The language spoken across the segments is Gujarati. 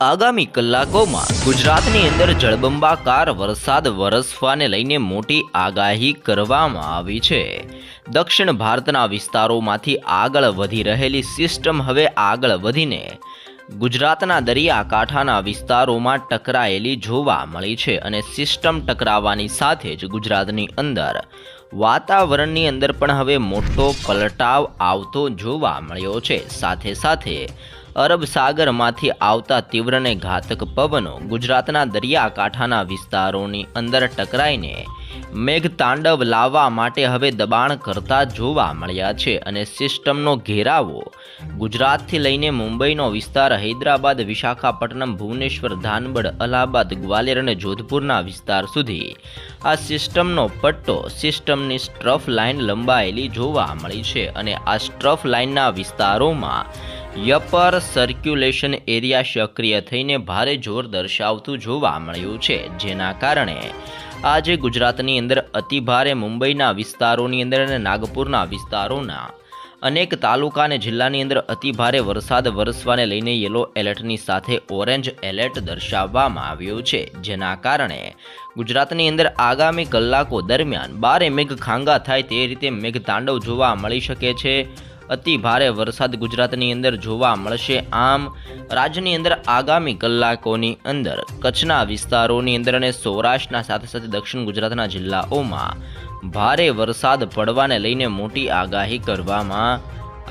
આગામી કલાકોમાં ગુજરાતની અંદર જળબંબાકાર વરસાદ વરસવાને લઈને મોટી આગાહી કરવામાં આવી છે. દક્ષિણ ભારતના વિસ્તારોમાંથી આગળ વધી રહેલી સિસ્ટમ હવે આગળ વધીને ગુજરાતના દરિયાકાંઠાના વિસ્તારોમાં ટકરાયેલી જોવા મળી છે અને સિસ્ટમ ટકરાવાની સાથે જ ગુજરાતની અંદર વાતાવરણની અંદર પણ હવે મોટો પલટાવ આવતો જોવા મળ્યો છે. સાથે સાથે અરબ સાગરમાંથી આવતા તીવ્ર અને ઘાતક પવનો ગુજરાતના દરિયાકાંઠાના વિસ્તારોની અંદર ટકરાઈને મેઘતાંડવ લાવવા માટે હવે દબાણ કરતા જોવા મળ્યા છે અને સિસ્ટમનો ઘેરાવો ગુજરાતથી લઈને મુંબઈનો વિસ્તાર, હૈદરાબાદ, વિશાખાપટ્ટનમ, ભુવનેશ્વર ધાનબડ અલ્હાબાદ, ગ્વાલિયર અને જોધપુરના વિસ્તાર સુધી આ સિસ્ટમનો પટ્ટો સિસ્ટમની સ્ટ્રફ લાઇન લંબાયેલી જોવા મળી છે અને આ સ્ટ્રફ લાઇનના વિસ્તારોમાં યપર સર્ક્યુલેશન એરિયા સક્રિય થઈને ભારે જોર દર્શાવતું જોવા મળ્યું છે, જેના કારણે આજે ગુજરાતની અંદર અતિભારે મુંબઈના વિસ્તારોની અંદર અને નાગપુરના વિસ્તારોના અનેક તાલુકા અને જિલ્લાની અંદર અતિભારે વરસાદ વરસવાને લઈને યલો એલર્ટની સાથે ઓરેન્જ એલર્ટ દર્શાવવામાં આવ્યું છે, જેના કારણે ગુજરાતની અંદર આગામી કલાકો દરમિયાન બારે મેઘ ખાંગા થાય તે રીતે મેઘતાંડવ જોવા મળી શકે છે. અતિ ભારે વરસાદ ગુજરાતની અંદર જોવા મળશે. આમ, રાજ્યની અંદર આગામી કલાકોની અંદર કચ્છના વિસ્તારોની અંદર અને સૌરાષ્ટ્રના સાથે સાથે દક્ષિણ ગુજરાતના જિલ્લાઓમાં ભારે વરસાદ પડવાને લઈને મોટી આગાહી કરવામાં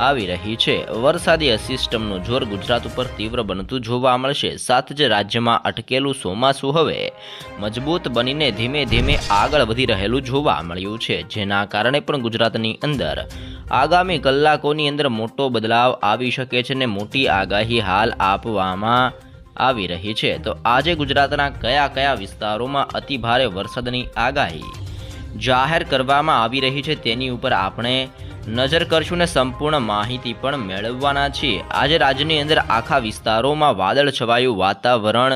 આવી રહી છે. વરસાદી સિસ્ટમનું જોર ગુજરાત ઉપર તીવ્ર બનતું જોવા મળશે. સાથે જ રાજ્યમાં અટકેલું ચોમાસું હવે મજબૂત બનીને ધીમે ધીમે આગળ વધી રહેલું જોવા મળ્યું છે. જેના કારણે પણ ગુજરાતની અંદર આગામી કલાકોની અંદર મોટો બદલાવ આવી શકે છે અને મોટી આગાહી હાલ આપવામાં આવી રહી છે. તો આજે ગુજરાતના કયા કયા વિસ્તારોમાં અતિભારે વરસાદની આગાહી જાહેર કરવામાં આવી રહી છે તેની ઉપર આપણે નજર કરશું ને સંપૂર્ણ માહિતી પણ મેળવવાના છીએ. આજે રાજ્યની અંદર આખા વિસ્તારોમાં વાદળ છવાયું વાતાવરણ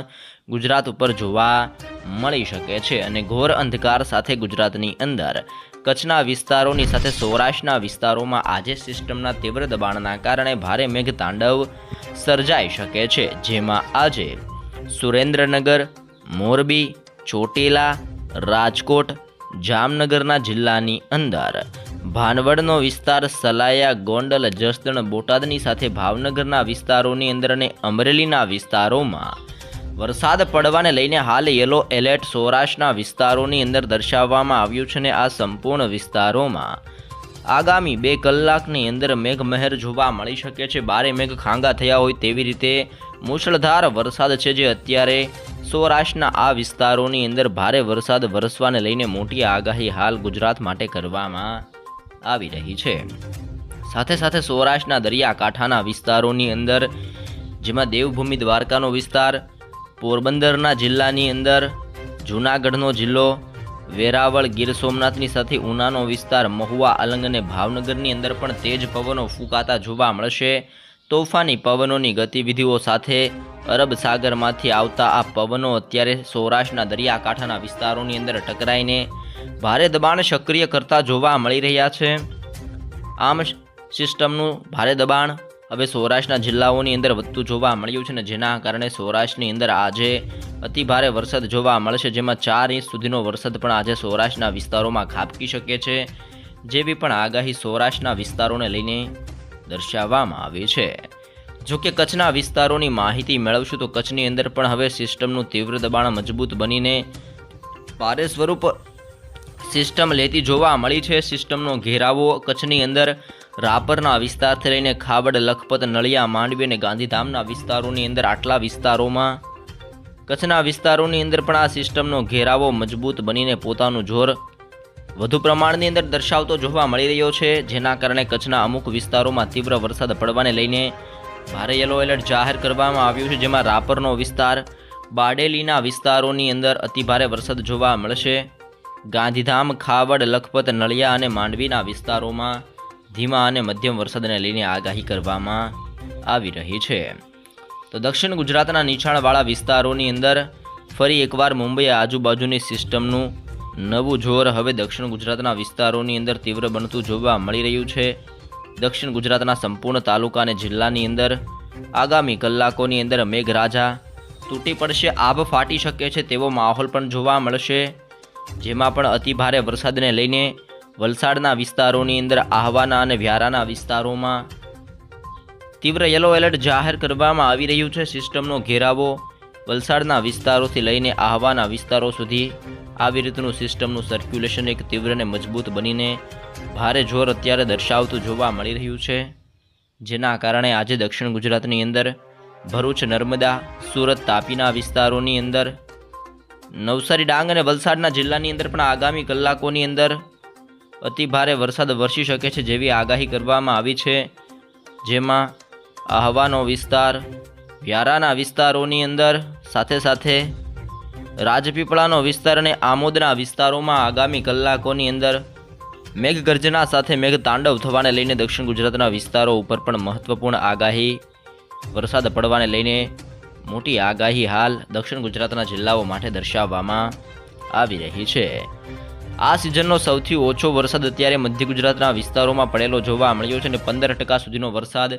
ગુજરાત ઉપર જોવા મળી શકે છે અને ઘોર અંધકાર સાથે ગુજરાતની અંદર કચ્છના વિસ્તારોની સાથે સૌરાષ્ટ્રના વિસ્તારોમાં આજે સિસ્ટમના તીવ્ર દબાણના કારણે ભારે મેઘતાંડવ સર્જાઈ શકે છે, જેમાં આજે સુરેન્દ્રનગર, મોરબી, ચોટીલા, રાજકોટ, જામનગરના જિલ્લાની અંદર. ભાનવડનો વિસ્તાર સલાયા, ગોંડલ, જસદણ, બોટાદની સાથે ભાવનગરના વિસ્તારોની અંદર અને અમરેલીના વિસ્તારોમાં વરસાદ પડવાને લઈને હાલ યલો એલર્ટ સૌરાષ્ટ્રના વિસ્તારોની અંદર દર્શાવવામાં આવ્યું છે ને આ સંપૂર્ણ વિસ્તારોમાં. આગામી બે કલાકની અંદર મેઘમહેર જોવા મળી શકે છે. બારે મેઘ ખાંગા થયા હોય તેવી રીતે મુશળધાર વરસાદ છે જે અત્યારે સૌરાષ્ટ્રના આ વિસ્તારોની અંદર ભારે વરસાદ વરસવાને લઈને મોટી આગાહી હાલ ગુજરાત માટે કરવામાં આવી રહી છે. સાથે સાથે સૌરાષ્ટ્રના દરિયાકાંઠાના વિસ્તારોની અંદર, જેમાં દેવભૂમિ દ્વારકાનો વિસ્તાર પોરબંદરના જિલ્લાની અંદર જૂનાગઢનો જિલ્લો, વેરાવળ ગીર સોમનાથની સાથે ઉનાનો વિસ્તાર, મહુવા, અલંગ અને ભાવનગરની અંદર પણ તેજ પવનો ફૂંકાતા જોવા મળશે. તોફાની પવનોની ગતિવિધિઓ સાથે અરબ સાગરમાંથી આવતા આ પવનો અત્યારે સૌરાષ્ટ્રના દરિયાકાંઠાના વિસ્તારોની અંદર ટકરાઈને ભારે દબાણ સક્રિય કરતા જોવા મળી રહ્યા છે. આમ સિસ્ટમનું ભારે દબાણ હવે સૌરાષ્ટ્રના જિલ્લાઓની અંદર વધતું જોવા મળ્યું છે ને જેના કારણે સૌરાષ્ટ્રની અંદર આજે અતિ ભારે વરસાદ જોવા મળશે, જેમાં ચાર ઇંચ સુધીનો વરસાદ પણ આજે સૌરાષ્ટ્રના વિસ્તારોમાં ખાબકી શકે છે, જેવી પણ આગાહી સૌરાષ્ટ્રના વિસ્તારોને લઈને દર્શાવવામાં આવી છે. જો કે કચ્છના વિસ્તારોની માહિતી મેળવશું તો કચ્છની અંદર પણ હવે સિસ્ટમનું તીવ્ર દબાણ મજબૂત બનીને ભારે સ્વરૂપ સિસ્ટમ લેતી જોવા મળી છે. સિસ્ટમનો ઘેરાવો કચ્છની અંદર રાપરના વિસ્તારથી લઈને ખાવડ લખપત, નળિયા, માંડવી અને ગાંધીધામના વિસ્તારોની અંદર આટલા વિસ્તારોમાં, કચ્છના વિસ્તારોની અંદર પણ આ સિસ્ટમનો ઘેરાવો મજબૂત બનીને પોતાનું જોર વધુ પ્રમાણની અંદર દર્શાવતો જોવા મળી રહ્યો છે, જેના કારણે કચ્છના અમુક વિસ્તારોમાં તીવ્ર વરસાદ પડવાને લઈને ભારે યલો એલર્ટ જાહેર કરવામાં આવ્યું છે, જેમાં રાપરનો વિસ્તાર, બાડેલીના વિસ્તારોની અંદર અતિભારે વરસાદ જોવા મળશે. ગાંધીધામ ખાવડ લખપત, નળિયા અને માંડવીના વિસ્તારોમાં ધીમા અને મધ્યમ વરસાદને લઈને આગાહી કરવામાં આવી રહી છે. તો દક્ષિણ ગુજરાતના નીચાણવાળા વિસ્તારોની અંદર ફરી એકવાર મુંબઈ આજુબાજુની સિસ્ટમનું નવું જોર હવે દક્ષિણ ગુજરાતના વિસ્તારોની અંદર તીવ્ર બનતું જોવા મળી રહ્યું છે. દક્ષિણ ગુજરાતના સંપૂર્ણ તાલુકા અને જિલ્લાની અંદર આગામી કલાકોની અંદર મેઘરાજા તૂટી પડશે, આભ ફાટી શકે છે તેવો માહોલ પણ જોવા મળશે. જેમાં પણ અતિભારે વરસાદને લઈને વલસાડના વિસ્તારોની અંદર આહવાના અને વ્યારાના વિસ્તારોમાં તીવ્ર યલો એલર્ટ જાહેર કરવામાં આવી રહ્યું છે. સિસ્ટમનો ઘેરાવો વલસાડના વિસ્તારોથી લઈને આહવાના વિસ્તારો સુધી આવી રીતનું સિસ્ટમનું સર્ક્યુલેશન એક તીવ્ર અને મજબૂત બનીને ભારે જોર અત્યારે દર્શાવતું જોવા મળી રહ્યું છે. જેના કારણે આજે દક્ષિણ ગુજરાતની અંદર ભરૂચ, નર્મદા, સુરત, તાપીના વિસ્તારોની અંદર નવસારી, ડાંગ અને વલસાડના જિલ્લાની અંદર પણ આગામી કલાકોની અંદર અતિ ભારે વરસાદ વરસી શકે છે જેવી આગાહી કરવામાં આવી છે. જેમાં આહવાનો વિસ્તાર, વ્યારાના વિસ્તારોની અંદર, સાથે સાથે રાજપીપળાનો વિસ્તાર અને આમોદના વિસ્તારોમાં આગામી કલાકોની અંદર મેઘગર્જના સાથે મેઘ તાંડવ થવાને લઈને દક્ષિણ ગુજરાતના વિસ્તારો ઉપર પણ મહત્વપૂર્ણ આગાહી, વરસાદ પડવાને લઈને મોટી આગાહી હાલ દક્ષિણ ગુજરાતના જિલ્લાઓ માટે દર્શાવવામાં આવી રહી છે. આ સિઝનનો સૌથી ઓછો વરસાદ અત્યારે મધ્ય ગુજરાતના વિસ્તારોમાં પડેલો જોવા મળ્યો છે અને પંદર ટકા સુધીનો વરસાદ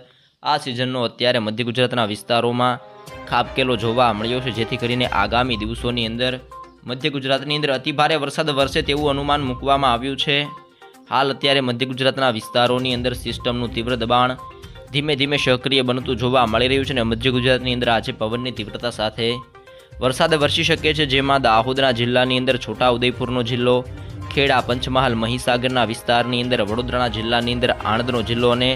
આ સિઝનનો અત્યારે મધ્ય ગુજરાતના વિસ્તારોમાં ખાબકેલો જોવા મળ્યો છે. જેથી કરીને આગામી દિવસોની અંદર મધ્ય ગુજરાતની અંદર અતિભારે વરસાદ વરસે તેવું અનુમાન મૂકવામાં આવ્યું છે. હાલ અત્યારે મધ્ય ગુજરાતના વિસ્તારોની અંદર સિસ્ટમનું તીવ્ર દબાણ ધીમે ધીમે સક્રિય બનતું જોવા મળી રહ્યું છે અને મધ્ય ગુજરાતની અંદર આજે પવનની તીવ્રતા સાથે વરસાદ વરસી શકે છે, જેમાં દાહોદના જિલ્લાની અંદર છોટા ઉદયપુરનો જિલ્લો, ખેડા, પંચમહાલ, મહીસાગરના વિસ્તારની અંદર, વડોદરાના જિલ્લાની અંદર આણંદનો જિલ્લો અને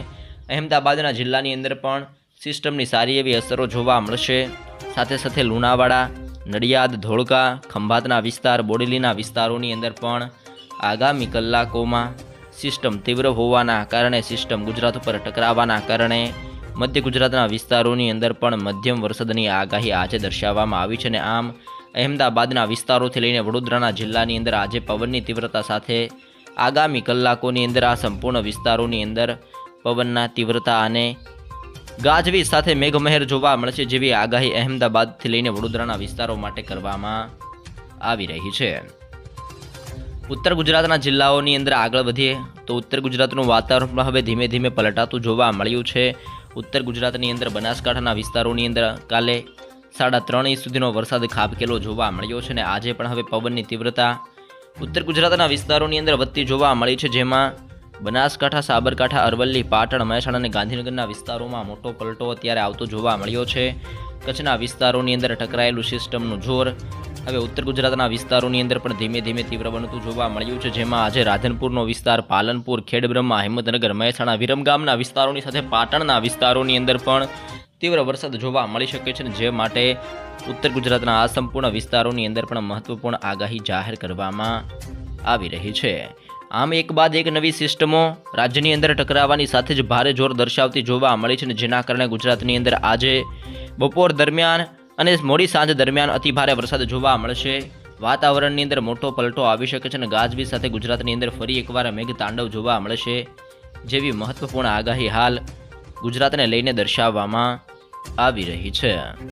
અહેમદાબાદના જિલ્લાની અંદર પણ સિસ્ટમની સારી એવી અસરો જોવા મળશે. સાથે સાથે લુણાવાડા, નડિયાદ, ધોળકા, ખંભાતના વિસ્તાર, બોડેલીના વિસ્તારોની અંદર પણ આગામી કલાકોમાં સિસ્ટમ તીવ્ર હોવાના કારણે સિસ્ટમ ગુજરાત ઉપર ટકરાવાના કારણે મધ્ય ગુજરાતના વિસ્તારોની અંદર પણ મધ્યમ વરસાદની આગાહી આજે દર્શાવવામાં આવી છે અને આમ અહેમદાબાદના વિસ્તારોથી લઈને વડોદરાના જિલ્લાની અંદર આજે પવનની તીવ્રતા સાથે આગામી કલાકોની અંદર આ સંપૂર્ણ વિસ્તારોની અંદર પવનના તીવ્રતા અને ગાજવીજ સાથે મેઘમહેર જોવા મળશે જેવી આગાહી અહેમદાબાદથી લઈને વડોદરાના વિસ્તારો માટે કરવામાં આવી રહી છે. ઉત્તર ગુજરાતના જિલ્લાઓની અંદર આગળ વધીએ તો ઉત્તર ગુજરાતનું વાતાવરણ પણ હવે ધીમે ધીમે પલટાતું જોવા મળ્યું છે. ઉત્તર ગુજરાતની અંદર બનાસકાંઠાના વિસ્તારોની અંદર કાલે સાડા ત્રણ ઇંચ સુધીનો વરસાદ ખાબકેલો જોવા મળ્યો છે અને આજે પણ હવે પવનની તીવ્રતા ઉત્તર ગુજરાતના વિસ્તારોની અંદર વધતી જોવા મળી છે, જેમાં બનાસકાંઠા, સાબરકાંઠા, અરવલ્લી, પાટણ, મહેસાણા અને ગાંધીનગરના વિસ્તારોમાં મોટો પલટો અત્યારે આવતો જોવા મળ્યો છે. કચ્છના વિસ્તારોની અંદર ટકરાયેલું સિસ્ટમનું જોર હવે ઉત્તર ગુજરાતના વિસ્તારોની અંદર પણ ધીમે ધીમે તીવ્ર બનતું જોવા મળ્યું છે, જેમાં આજે રાધનપુરનો વિસ્તાર પાલનપુર, ખેડબ્રહ્મા, હિંમતનગર, મહેસાણા વિરમગામના વિસ્તારોની સાથે પાટણના વિસ્તારોની અંદર પણ તીવ્ર વરસાદ જોવા મળી શકે છે જે માટે ઉત્તર ગુજરાતના આ સંપૂર્ણ વિસ્તારોની અંદર પણ મહત્વપૂર્ણ આગાહી જાહેર કરવામાં આવી રહી છે. આમ એક બાદ એક નવી સિસ્ટમો રાજ્યની અંદર ટકરાવવાની સાથે જ ભારે જોર દર્શાવતી જોવા મળી છે જેના કારણે ગુજરાતની અંદર આજે બપોર દરમિયાન અને મોડી સાંજ દરમિયાન અતિભારે વરસાદ જોવા મળશે. વાતાવરણની અંદર મોટો પલટો આવી શકે છે અને ગાજવીજ સાથે ગુજરાતની અંદર ફરી એકવાર મેઘ તાંડવ જોવા મળશે. જેવી મહત્વપૂર્ણ આગાહી હાલ ગુજરાતને લઈને દર્શાવવામાં આવી રહી છે.